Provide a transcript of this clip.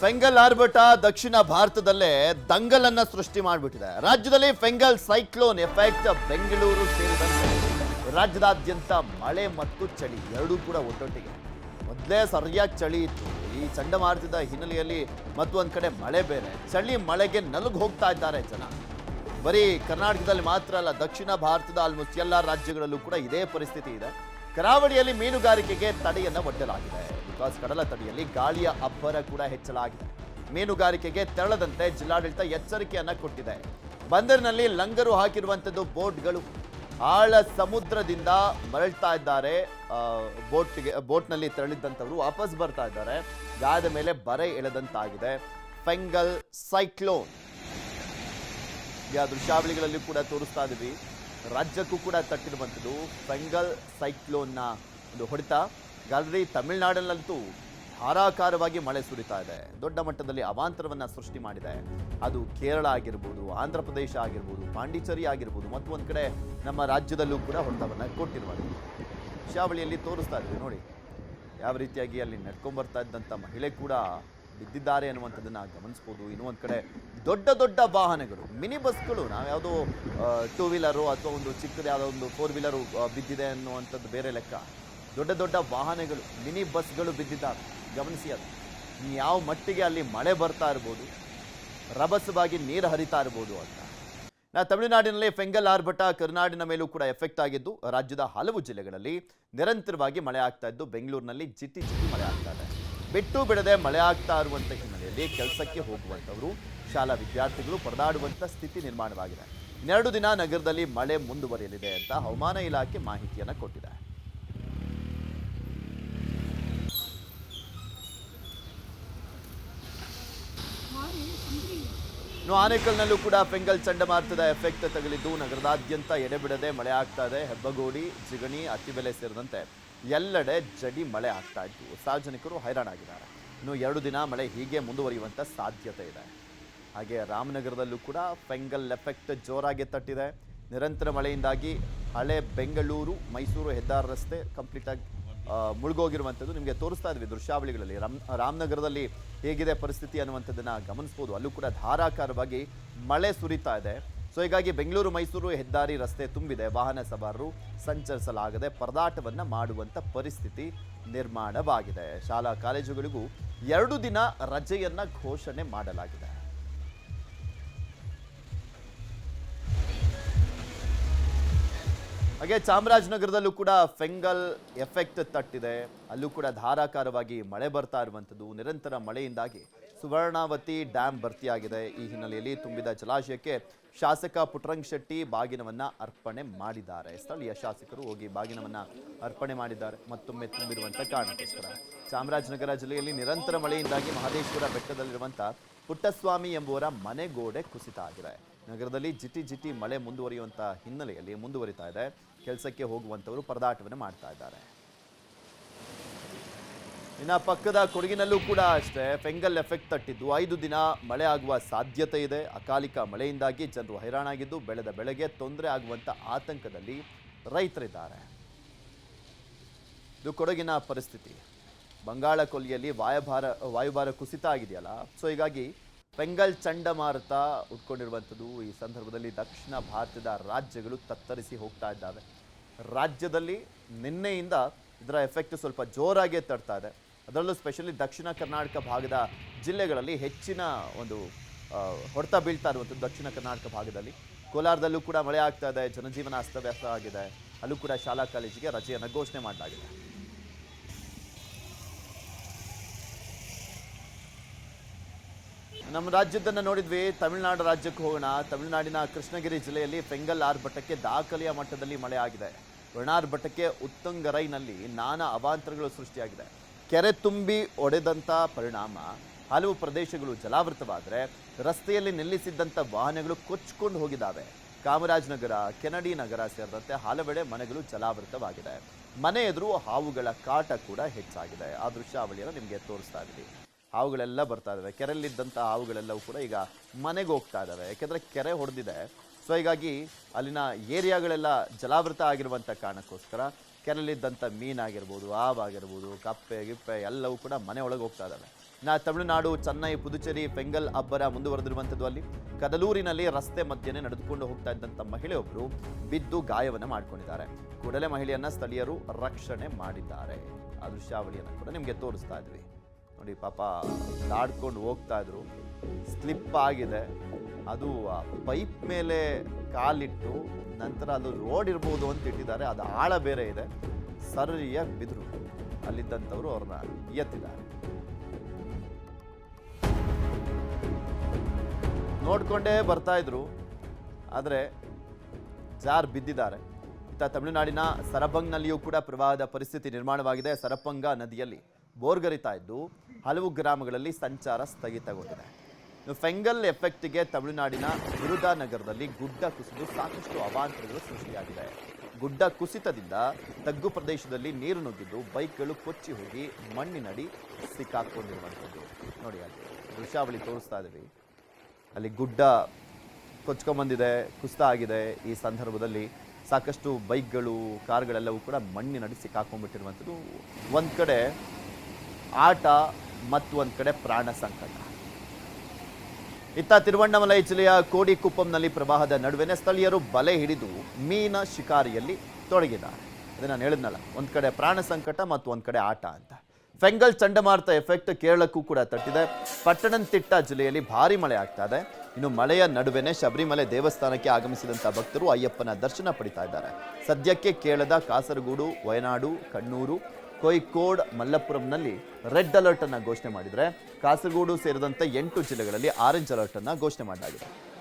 ಫೆಂಗಲ್ ಆರ್ಭಟ ದಕ್ಷಿಣ ಭಾರತದಲ್ಲೇ ದಂಗಲನ್ನ ಸೃಷ್ಟಿ ಮಾಡಿಬಿಟ್ಟಿದೆ. ರಾಜ್ಯದಲ್ಲಿ ಫೆಂಗಲ್ ಸೈಕ್ಲೋನ್ ಎಫೆಕ್ಟ್ ಬೆಂಗಳೂರು ಸೇರಿದಂತೆ ರಾಜ್ಯದಾದ್ಯಂತ ಮಳೆ ಮತ್ತು ಚಳಿ ಎರಡೂ ಕೂಡ ಒಟ್ಟೊಟ್ಟಿಗೆ. ಮೊದಲೇ ಸರಿಯಾಗಿ ಚಳಿ ಇತ್ತು. ಈ ಚಂಡಮಾರುತದ ಹಿನ್ನೆಲೆಯಲ್ಲಿ ಮತ್ತೊಂದು ಕಡೆ ಮಳೆ ಬೇರೆ. ಚಳಿ ಮಳೆಗೆ ನಲುಗ್ ಹೋಗ್ತಾ ಇದ್ದಾರೆ ಜನ. ಬರೀ ಕರ್ನಾಟಕದಲ್ಲಿ ಮಾತ್ರ ಅಲ್ಲ, ದಕ್ಷಿಣ ಭಾರತದ ಆಲ್ಮೋಸ್ಟ್ ಎಲ್ಲ ರಾಜ್ಯಗಳಲ್ಲೂ ಕೂಡ ಇದೇ ಪರಿಸ್ಥಿತಿ ಇದೆ. ಕರಾವಳಿಯಲ್ಲಿ ಮೀನುಗಾರಿಕೆಗೆ ತಡೆಯನ್ನು ಒಡ್ಡಲಾಗಿದೆ. ಬಿಕಾಸ್ ಕಡಲ ತಡಿಯಲ್ಲಿ ಗಾಳಿಯ ಅಬ್ಬರ ಕೂಡ ಹೆಚ್ಚಲಾಗಿದೆ ಮೀನುಗಾರಿಕೆಗೆ ತೆರಳದಂತೆ ಜಿಲ್ಲಾಡಳಿತ ಎಚ್ಚರಿಕೆಯನ್ನ ಕೊಟ್ಟಿದೆ. ಬಂದರಿನಲ್ಲಿ ಲಂಗರು ಹಾಕಿರುವಂಥದ್ದು ಬೋಟ್ಗಳು. ಆಳ ಸಮುದ್ರದಿಂದ ಮರಳ್ತಾ ಇದ್ದಾರೆ. ಬೋಟ್ಗೆ, ಬೋಟ್ನಲ್ಲಿ ತೆರಳಿದ್ದಂಥವ್ರು ವಾಪಸ್ ಬರ್ತಾ ಇದ್ದಾರೆ. ಗಾಯದ ಮೇಲೆ ಬರೆ ಎಳೆದಂತಾಗಿದೆ. ಫೆಂಗಲ್ ಸೈಕ್ಲೋನ್. ಯಾವ ದೃಶ್ಯಾವಳಿಗಳಲ್ಲಿ ಕೂಡ ತೋರಿಸ್ತಾ ಇದೀವಿ. ರಾಜ್ಯಕ್ಕೂ ಕೂಡ ತಟ್ಟಿರುವಂಥದ್ದು ಫೆಂಗಲ್ ಸೈಕ್ಲೋನ್ನ ಒಂದು ಹೊಡೆತ. ಗಾಲ್ರಿ ತಮಿಳುನಾಡಿನಲ್ಲಂತೂ ಧಾರಾಕಾರವಾಗಿ ಮಳೆ ಸುರಿತಾ ಇದೆ. ದೊಡ್ಡ ಮಟ್ಟದಲ್ಲಿ ಅವಾಂತರವನ್ನು ಸೃಷ್ಟಿ ಮಾಡಿದೆ. ಅದು ಕೇರಳ ಆಗಿರ್ಬೋದು, ಆಂಧ್ರ ಪ್ರದೇಶ ಆಗಿರ್ಬೋದು, ಪಾಂಡಿಚೇರಿ ಆಗಿರ್ಬೋದು, ಮತ್ತು ಒಂದು ಕಡೆ ನಮ್ಮ ರಾಜ್ಯದಲ್ಲೂ ಕೂಡ ಹೊಡೆತವನ್ನು ಕೊಟ್ಟಿರುವಂಥದ್ದು ಶಾವಳಿಯಲ್ಲಿ ತೋರಿಸ್ತಾ ಇದ್ದೀವಿ ನೋಡಿ. ಯಾವ ರೀತಿಯಾಗಿ ಅಲ್ಲಿ ನಡ್ಕೊಂಡ್ ಬರ್ತಾ ಇದ್ದಂಥ ಮಹಿಳೆ ಕೂಡ ಬಿದ್ದಿದ್ದಾರೆ ಅನ್ನುವಂಥದ್ದನ್ನ ಗಮನಿಸ್ಬೋದು. ಇನ್ನೂ ಕಡೆ ದೊಡ್ಡ ದೊಡ್ಡ ವಾಹನಗಳು ಮಿನಿ ಬಸ್ಗಳು ನಾವು ಯಾವುದೋ ಟೂ ವೀಲರು ಅಥವಾ ಒಂದು ಚಿಕ್ಕದು ಯಾವುದೋ ಒಂದು ಫೋರ್ ವೀಲರು ಬಿದ್ದಿದೆ ಅನ್ನುವಂಥದ್ದು ಬೇರೆ ಲೆಕ್ಕ. ದೊಡ್ಡ ದೊಡ್ಡ ವಾಹನಗಳು ಮಿನಿ ಬಸ್ಗಳು ಬಿದ್ದಿದ್ದಾರೆ ಗಮನಿಸಿ ಅದು. ಯಾವ ಮಟ್ಟಿಗೆ ಅಲ್ಲಿ ಮಳೆ ಬರ್ತಾ ಇರ್ಬೋದು, ರಭಸವಾಗಿ ನೀರು ಹರಿತಾ ಇರ್ಬೋದು ಅಂತ. ನಾ ತಮಿಳುನಾಡಿನಲ್ಲಿ ಫೆಂಗಲ್ ಆರ್ಭಟ ಕರ್ನಾಡಿನ ಮೇಲೂ ಕೂಡ ಎಫೆಕ್ಟ್ ಆಗಿದ್ದು, ರಾಜ್ಯದ ಹಲವು ಜಿಲ್ಲೆಗಳಲ್ಲಿ ನಿರಂತರವಾಗಿ ಮಳೆ ಆಗ್ತಾ ಇದ್ದು, ಬೆಂಗಳೂರಿನಲ್ಲಿ ಜಿಟಿ ಜಿಟಿ ಮಳೆ ಆಗ್ತಾ ಇದೆ. ಬಿಟ್ಟು ಬಿಡದೆ ಮಳೆ ಆಗ್ತಾ ಇರುವಂಥ ಹಿನ್ನೆಲೆಯಲ್ಲಿ ಕೆಲಸಕ್ಕೆ ಹೋಗುವಂತವರು ಶಾಲಾ ವಿದ್ಯಾರ್ಥಿಗಳು ಪರದಾಡುವಂತ ಸ್ಥಿತಿ ನಿರ್ಮಾಣವಾಗಿದೆ. ಇನ್ನೆರಡು ದಿನ ನಗರದಲ್ಲಿ ಮಳೆ ಮುಂದುವರಿಯಲಿದೆ ಅಂತ ಹವಾಮಾನ ಇಲಾಖೆ ಮಾಹಿತಿಯನ್ನು ಕೊಟ್ಟಿದೆ. ಇನ್ನು ಆನೇಕಲ್ನಲ್ಲೂ ಕೂಡ ಫೆಂಗಲ್ ಚಂಡಮಾರುತದ ಎಫೆಕ್ಟ್ ತಗಲಿದ್ದು ನಗರದಾದ್ಯಂತ ಎಡೆಬಿಡದೆ ಮಳೆ ಆಗ್ತಾ ಇದೆ. ಹೆಬ್ಬಗೋಡಿ ಜಿಗಣಿ ಅತ್ತಿಬೆಲೆ ಸೇರಿದಂತೆ. ಎಲ್ಲೆಡೆ ಜಡಿ ಮಳೆ ಆಗ್ತಾ ಇತ್ತು. ಸಾರ್ವಜನಿಕರು ಹೈರಾಣಾಗಿದ್ದಾರೆ. ಇನ್ನು ಎರಡು ದಿನ ಮಳೆ ಹೀಗೆ ಮುಂದುವರಿಯುವಂಥ ಸಾಧ್ಯತೆ ಇದೆ. ಹಾಗೆ ರಾಮನಗರದಲ್ಲೂ ಕೂಡ ಫೆಂಗಲ್ ಎಫೆಕ್ಟ್ ಜೋರಾಗಿ ತಟ್ಟಿದೆ. ನಿರಂತರ ಮಳೆಯಿಂದಾಗಿ ಹಳೆ ಬೆಂಗಳೂರು, ಮೈಸೂರು ಹೆದ್ದಾರಿ ರಸ್ತೆ ಕಂಪ್ಲೀಟಾಗಿ ಮುಳುಗೋಗಿರುವಂಥದ್ದು ನಿಮಗೆ ತೋರಿಸ್ತಾ ಇದ್ವಿ ದೃಶ್ಯಾವಳಿಗಳಲ್ಲಿ. ರಾಮ್, ರಾಮನಗರದಲ್ಲಿ ಹೇಗಿದೆ ಪರಿಸ್ಥಿತಿ ಅನ್ನುವಂಥದ್ದನ್ನು ಗಮನಿಸ್ಬೋದು. ಅಲ್ಲೂ ಕೂಡ ಧಾರಾಕಾರವಾಗಿ ಮಳೆ ಸುರಿತಾ ಇದೆ. ಸೊ ಹೀಗಾಗಿ ಬೆಂಗಳೂರು ಮೈಸೂರು ಹೆದ್ದಾರಿ ರಸ್ತೆ ತುಂಬಿದೆ. ವಾಹನ ಸವಾರರು ಸಂಚರಿಸಲಾಗದೆ ಪರದಾಟವನ್ನು ಮಾಡುವಂಥ ಪರಿಸ್ಥಿತಿ ನಿರ್ಮಾಣವಾಗಿದೆ. ಶಾಲಾ ಕಾಲೇಜುಗಳಿಗೂ ಎರಡು ದಿನ ರಜೆಯನ್ನು ಘೋಷಣೆ ಮಾಡಲಾಗಿದೆ. ಹಾಗೆ ಚಾಮರಾಜನಗರದಲ್ಲೂ ಕೂಡ ಫೆಂಗಲ್ ಎಫೆಕ್ಟ್ ತಟ್ಟಿದೆ. ಅಲ್ಲೂ ಕೂಡ ಧಾರಾಕಾರವಾಗಿ ಮಳೆ ಬರ್ತಾ ಇರುವಂಥದ್ದು. ನಿರಂತರ ಮಳೆಯಿಂದಾಗಿ ಸುವರ್ಣಾವತಿ ಡ್ಯಾಂ ಭರ್ತಿಯಾಗಿದೆ. ಈ ಹಿನ್ನೆಲೆಯಲ್ಲಿ ತುಂಬಿದ ಜಲಾಶಯಕ್ಕೆ ಶಾಸಕ ಪುಟ್ಟರಂಗ್ ಶೆಟ್ಟಿ ಬಾಗಿನವನ್ನ ಅರ್ಪಣೆ ಮಾಡಿದ್ದಾರೆ. ಸ್ಥಳೀಯ ಶಾಸಕರು ಹೋಗಿ ಬಾಗಿನವನ್ನ ಅರ್ಪಣೆ ಮಾಡಿದ್ದಾರೆ. ಮತ್ತೊಮ್ಮೆ ತುಂಬಿರುವಂಥ ಕಾರಣಕ್ಕೋಸ್ಕರ. ಚಾಮರಾಜನಗರ ಜಿಲ್ಲೆಯಲ್ಲಿ ನಿರಂತರ ಮಳೆಯಿಂದಾಗಿ ಮಹದೇಶ್ವರ ಬೆಟ್ಟದಲ್ಲಿರುವಂಥ ಪುಟ್ಟಸ್ವಾಮಿ ಎಂಬುವರ ಮನೆಗೋಡೆ ಕುಸಿತ ಆಗಿದೆ. ನಗರದಲ್ಲಿ ಜಿಟಿ ಜಿಟಿ ಮಳೆ ಮುಂದುವರಿಯುವಂಥ ಹಿನ್ನೆಲೆಯಲ್ಲಿ ಮುಂದುವರಿತಾ ಇದೆ. ಕೆಲಸಕ್ಕೆ ಹೋಗುವಂಥವರು ಪರದಾಟವನ್ನು ಮಾಡ್ತಾ ಇದ್ದಾರೆ. ಇನ್ನ ಪಕ್ಕದ ಕೊಡಗಿನಲ್ಲೂ ಕೂಡ ಅಷ್ಟೇ ಫೆಂಗಲ್ ಎಫೆಕ್ಟ್ ತಟ್ಟಿದ್ದು. ಐದು ದಿನ ಮಳೆ ಆಗುವ ಸಾಧ್ಯತೆ ಇದೆ. ಅಕಾಲಿಕ ಮಳೆಯಿಂದಾಗಿ ಜನರು ಹೈರಾಣಾಗಿದ್ದು, ಬೆಳೆದ ಬೆಳೆಗೆ ತೊಂದರೆ ಆಗುವಂತ ಆತಂಕದಲ್ಲಿ ರೈತರಿದ್ದಾರೆ. ಇದು ಕೊಡಗಿನ ಪರಿಸ್ಥಿತಿ. ಬಂಗಾಳ ಕೊಲ್ಲಿಯಲ್ಲಿ ವಾಯುಭಾರ ವಾಯುಭಾರ ಕುಸಿತ ಆಗಿದೆಯಲ್ಲ? ಸೊ ಹೀಗಾಗಿ ಪೆಂಗಲ್ ಚಂಡಮಾರುತ ಉಟ್ಕೊಂಡಿರುವಂಥದ್ದು ಈ ಸಂದರ್ಭದಲ್ಲಿ ದಕ್ಷಿಣ ಭಾರತದ ರಾಜ್ಯಗಳು ತತ್ತರಿಸಿ ಹೋಗ್ತಾ ಇದ್ದಾವೆ. ರಾಜ್ಯದಲ್ಲಿ ನಿನ್ನೆಯಿಂದ ಇದರ ಎಫೆಕ್ಟ್ ಸ್ವಲ್ಪ ಜೋರಾಗಿ ತಡ್ತಾ ಇದೆ. ಅದರಲ್ಲೂ ಸ್ಪೆಷಲಿ ದಕ್ಷಿಣ ಕರ್ನಾಟಕ ಭಾಗದ ಜಿಲ್ಲೆಗಳಲ್ಲಿ ಹೆಚ್ಚಿನ ಒಂದು ಹೊಡೆತ ಬೀಳ್ತಾ ಇರುವಂಥದ್ದು ದಕ್ಷಿಣ ಕರ್ನಾಟಕ ಭಾಗದಲ್ಲಿ. ಕೋಲಾರದಲ್ಲೂ ಕೂಡ ಮಳೆ ಆಗ್ತಾ ಇದೆ, ಜನಜೀವನ ಅಸ್ತವ್ಯಸ್ತ ಆಗಿದೆ ಅಲ್ಲೂ ಕೂಡ ಶಾಲಾ ಕಾಲೇಜಿಗೆ ರಜೆಯನ್ನು ಘೋಷಣೆ ಮಾಡಲಾಗಿದೆ. ನಮ್ಮ ರಾಜ್ಯದನ್ನ ನೋಡಿದ್ವಿ, ತಮಿಳುನಾಡು ರಾಜ್ಯಕ್ಕೆ ಹೋಗೋಣ. ತಮಿಳುನಾಡಿನ ಕೃಷ್ಣಗಿರಿ ಜಿಲ್ಲೆಯಲ್ಲಿ ಪೆಂಗಲ್ ಆರ್ಭಟಕ್ಕೆ ದಾಖಲೆಯ ಮಟ್ಟದಲ್ಲಿ ಮಳೆ ಆಗಿದೆ. ಒಣಾರ್ಭಟಕ್ಕೆ ಉತ್ತಂಗರೈನಲ್ಲಿ ನಾನಾ ಅವಾಂತರಗಳು ಸೃಷ್ಟಿಯಾಗಿದೆ. ಕೆರೆ ತುಂಬಿ ಒಡೆದಂಥ ಪರಿಣಾಮ. ಹಲವು ಪ್ರದೇಶಗಳು ಜಲಾವೃತವಾದರೆ ರಸ್ತೆಯಲ್ಲಿ ನಿಲ್ಲಿಸಿದ್ದಂಥ ವಾಹನಗಳು ಕೊಚ್ಕೊಂಡು ಹೋಗಿದ್ದಾವೆ ಕಾಮರಾಜನಗರ ಕೆನಡಿ ನಗರ ಸೇರಿದಂತೆ ಹಲವೆಡೆ ಮನೆಗಳು ಜಲಾವೃತವಾಗಿದೆ. ಮನೆ ಎದುರು ಹಾವುಗಳ ಕಾಟ ಕೂಡ ಹೆಚ್ಚಾಗಿದೆ. ಆ ದೃಶ್ಯಾವಳಿಯನ್ನು ನಿಮಗೆ ತೋರಿಸ್ತಾ ಇದ್ದೀವಿ ಹಾವುಗಳೆಲ್ಲ ಬರ್ತಾ ಇದ್ದಾವೆ ಕೆರೆಯಲ್ಲಿದ್ದಂಥ ಹಾವುಗಳೆಲ್ಲವೂ ಕೂಡ ಈಗ ಮನೆಗೆ ಹೋಗ್ತಾ ಇದ್ದಾವೆ ಯಾಕೆಂದರೆ ಕೆರೆ ಹೊಡೆದಿದೆ ಸೊ ಹೀಗಾಗಿ ಅಲ್ಲಿನ ಏರಿಯಾಗಳೆಲ್ಲ ಜಲಾವೃತ ಆಗಿರುವಂಥ ಕಾರಣಕ್ಕೋಸ್ಕರ ಕೆರಳಿದ್ದಂಥ ಮೀನಾಗಿರ್ಬೋದು ಆಗಿರ್ಬೋದು ಕಪ್ಪೆ, ಗಿಪ್ಪೆ ಎಲ್ಲವೂ ಕೂಡ ಮನೆ ಒಳಗೆ ಹೋಗ್ತಾ ಇದ್ದಾವೆ. ನಾ ತಮಿಳುನಾಡು, ಚೆನ್ನೈ, ಪುದುಚೇರಿ, ಪೆಂಗಲ್, ಅಬ್ಬರ ಮುಂದುವರೆದಿರುವಂಥದ್ದು ಅಲ್ಲಿ ಕದಲೂರಿನಲ್ಲಿ ರಸ್ತೆ ಮಧ್ಯೆನೇ ನಡೆದುಕೊಂಡು ಹೋಗ್ತಾ ಇದ್ದಂಥ ಮಹಿಳೆಯೊಬ್ಬರು ಬಿದ್ದು ಗಾಯವನ್ನು ಮಾಡ್ಕೊಂಡಿದ್ದಾರೆ. ಕೂಡಲೇ ಮಹಿಳೆಯನ್ನು ಸ್ಥಳೀಯರು ರಕ್ಷಣೆ ಮಾಡಿದ್ದಾರೆ. ಆ ದೃಶ್ಯಾವಳಿಯನ್ನು ಕೂಡ ನಿಮಗೆ ತೋರಿಸ್ತಾ ಇದ್ವಿ. ನೋಡಿ ಪಾಪ ದಾಡ್ಕೊಂಡು ಹೋಗ್ತಾ ಇದ್ರು. ಸ್ಲಿಪ್ ಆಗಿದೆ. ಅದು ಪೈಪ್ ಮೇಲೆ ಕಾಲಿಟ್ಟು ನಂತರ ಅದು ರೋಡ್ ಇರ್ಬೋದು ಅಂತ ಇಟ್ಟಿದ್ದಾರೆ. ಅದು ಆಳ ಬೇರೆ ಇದೆ. ಸರಿಯಾಗಿ ಬಿದ್ರು. ಅಲ್ಲಿದ್ದಂಥವ್ರು ಅವ್ರನ್ನ ಎತ್ತಿದ್ದಾರೆ. ನೋಡಿಕೊಂಡೇ ಬರ್ತಾ ಇದ್ರು. ಆದರೆ ಜಾರ್ ಬಿದ್ದಿದ್ದಾರೆ. ಇತ್ತ ತಮಿಳುನಾಡಿನ ಸರಬಂಗ್ನಲ್ಲಿಯೂ ಕೂಡ ಪ್ರವಾಹದ ಪರಿಸ್ಥಿತಿ ನಿರ್ಮಾಣವಾಗಿದೆ. ಸರಪಂಗ ನದಿಯಲ್ಲಿ ಬೋರ್ಗರಿತಾ ಇದ್ದು ಹಲವು ಗ್ರಾಮಗಳಲ್ಲಿ ಸಂಚಾರ ಸ್ಥಗಿತಗೊಂಡಿದೆ. ಫೆಂಗಲ್ ಎಫೆಕ್ಟ್ಗೆ ತಮಿಳುನಾಡಿನ ನಗರದಲ್ಲಿ ಗುಡ್ಡ ಕುಸಿದು ಸಾಕಷ್ಟು ಅವಾಂತರಗಳು ಸೃಷ್ಟಿಯಾಗಿದೆ. ಗುಡ್ಡ ಕುಸಿತದಿಂದ ತಗ್ಗು ಪ್ರದೇಶದಲ್ಲಿ ನೀರು ನುಗ್ಗಿದ್ದು ಬೈಕ್ಗಳು ಕೊಚ್ಚಿ ಹೋಗಿ ಮಣ್ಣಿನಡಿ ಸಿಕ್ಕಾಕೊಂಡಿರುವಂಥದ್ದು. ನೋಡಿ ಅಲ್ಲಿ ದೃಶ್ಯಾವಳಿ ತೋರಿಸ್ತಾ ಇದ್ದೀವಿ. ಅಲ್ಲಿ ಗುಡ್ಡ ಕೊಚ್ಕೊಂಬಂದಿದೆ, ಕುಸಿತ ಆಗಿದೆ. ಈ ಸಂದರ್ಭದಲ್ಲಿ ಸಾಕಷ್ಟು ಬೈಕ್ಗಳು, ಕಾರ್ಗಳೆಲ್ಲವೂ ಕೂಡ ಮಣ್ಣಿನಡಿ ಸಿಕ್ಕಾಕೊಂಡ್ಬಿಟ್ಟಿರುವಂಥದ್ದು. ಒಂದು ಕಡೆ ಆಟ, ಮತ್ತು ಒಂದು ಕಡೆ ಪ್ರಾಣ ಸಂಕಟ. ಇತ್ತ ತಿರುವಣ್ಣಾಮಲೈ ಜಿಲ್ಲೆಯ ಕೋಡಿಕುಪ್ಪಂನಲ್ಲಿ ಪ್ರವಾಹದ ನಡುವೆನೆ ಸ್ಥಳೀಯರು ಬಲೆ ಹಿಡಿದು ಮೀನ ಶಿಕಾರಿಯಲ್ಲಿ ತೊಡಗಿದ್ದಾರೆ. ಅದನ್ನು ನಾನು ಹೇಳಿದ್ನಲ್ಲ, ಒಂದು ಕಡೆ ಪ್ರಾಣ ಸಂಕಟ ಮತ್ತು ಒಂದು ಕಡೆ ಆಟ ಅಂತ. ಫೆಂಗಲ್ ಚಂಡಮಾರುತ ಎಫೆಕ್ಟ್ ಕೇರಳಕ್ಕೂ ಕೂಡ ತಟ್ಟಿದೆ. ಪಟ್ಟಣಂತಿಟ್ಟ ಜಿಲ್ಲೆಯಲ್ಲಿ ಭಾರಿ ಮಳೆ ಆಗ್ತಾ ಇದೆ. ಇನ್ನು ಮಳೆಯ ನಡುವೆನೆ ಶಬರಿಮಲೆ ದೇವಸ್ಥಾನಕ್ಕೆ ಆಗಮಿಸಿದಂಥ ಭಕ್ತರು ಅಯ್ಯಪ್ಪನ ದರ್ಶನ ಪಡಿತಾ ಇದ್ದಾರೆ. ಸದ್ಯಕ್ಕೆ ಕೇರಳದ ಕಾಸರಗೋಡು, ವಯನಾಡು, ಕಣ್ಣೂರು ಕೋಯಿಕೋಡ್ ಮಲ್ಲಪುರಂನಲ್ಲಿ ರೆಡ್ ಅಲರ್ಟ್ ಅನ್ನು ಘೋಷಣೆ ಮಾಡಿದರೆ, ಕಾಸರಗೋಡು ಸೇರಿದಂತೆ ಎಂಟು ಜಿಲ್ಲೆಗಳಲ್ಲಿ ಆರೆಂಜ್ ಅಲರ್ಟ್ ಅನ್ನು ಘೋಷಣೆ ಮಾಡಲಾಗಿದೆ.